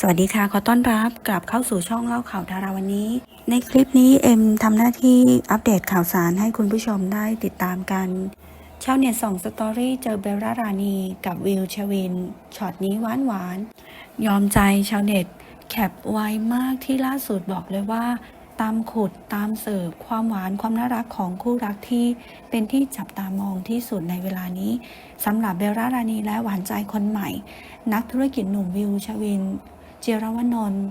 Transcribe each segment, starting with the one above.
สวัสดีค่ะ ขอต้อนรับกลับเข้าสู่ช่องเล่าข่าวดาราวันนี้ ในคลิปนี้เอ็มทำหน้าที่อัปเดตข่าวสารให้คุณผู้ชมได้ติดตามกันชาวเน็ตส่งสตอรี่เจอเบลล่ารานีกับวิวชวินช็อตนี้หวานหวานๆยอมใจชาวเน็ตแคปไวมากที่ล่าสุดบอกเลยว่า ตามขุดตามเสิร์ฟความหวานความน่ารักของคู่รักที่เป็นที่จับตามองที่สุดในเวลานี้สำหรับเบลล่ารานีและหวานใจคนใหม่ นักธุรกิจหนุ่มวิวชวิน จรวนนท์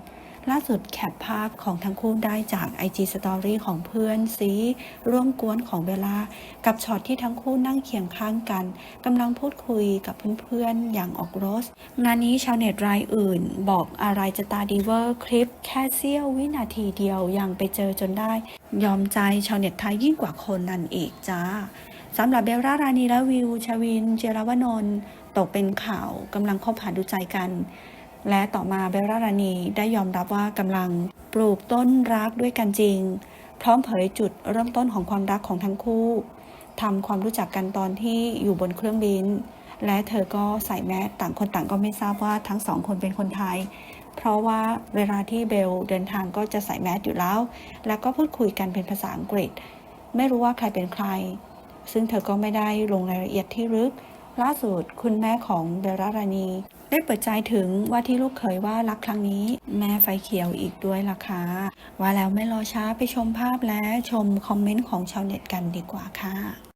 ล่าสุดแคปภาพของทั้งคู่ได้จาก IG Story ของเพื่อนซีร่วมกวนของเบลา กับช็อตที่ทั้งคู่นั่งเคียงข้างกันกำลังพูดคุยกับเพื่อนๆอย่างออกรถงานนี้ชาวเน็ตรายอื่น บอกอะไรจะตาดีเวอร์คลิป แค่เสี้ยววินาทีเดียวยังไปเจอจนได้ ยอมใจชาวเน็ตไทยยิ่งกว่าคนนั่นเองจ้าสำหรับเบลล่ารานีและวิวชวิน เจรวนนท์ตกเป็นข่าวกำลังคบหาดูใจกัน และต่อมาเบลล่ารานีได้ยอมรับว่ากำลังปลูกต้นรักด้วยกันจริง พร้อมเผยจุดเริ่มต้นของความรักของทั้งคู่ทำความรู้จักกันตอนที่อยู่บนเครื่องบิน และเธอก็ใส่แมสต่างคนต่างก็ไม่ทราบว่าทั้งสองคนเป็นคนไทย เพราะว่าเวลาที่เบลเดินทางก็จะใส่แมสอยู่แล้ว แล้วก็พูดคุยกันเป็นภาษาอังกฤษ ไม่รู้ว่าใครเป็นใคร ซึ่งเธอก็ไม่ได้ลงรายละเอียดที่ลึก ล่าสุดคุณแม่ของเบลล่ารานี ได้เปิดใจถึงว่าที่ลูกเคยว่ารักครั้งนี้ แม่ไฟเขียวอีกด้วยล่ะค่ะว่าแล้วไม่รอช้าไปชมภาพและชมคอมเมนต์ของชาวเน็ตกันดีกว่าค่ะ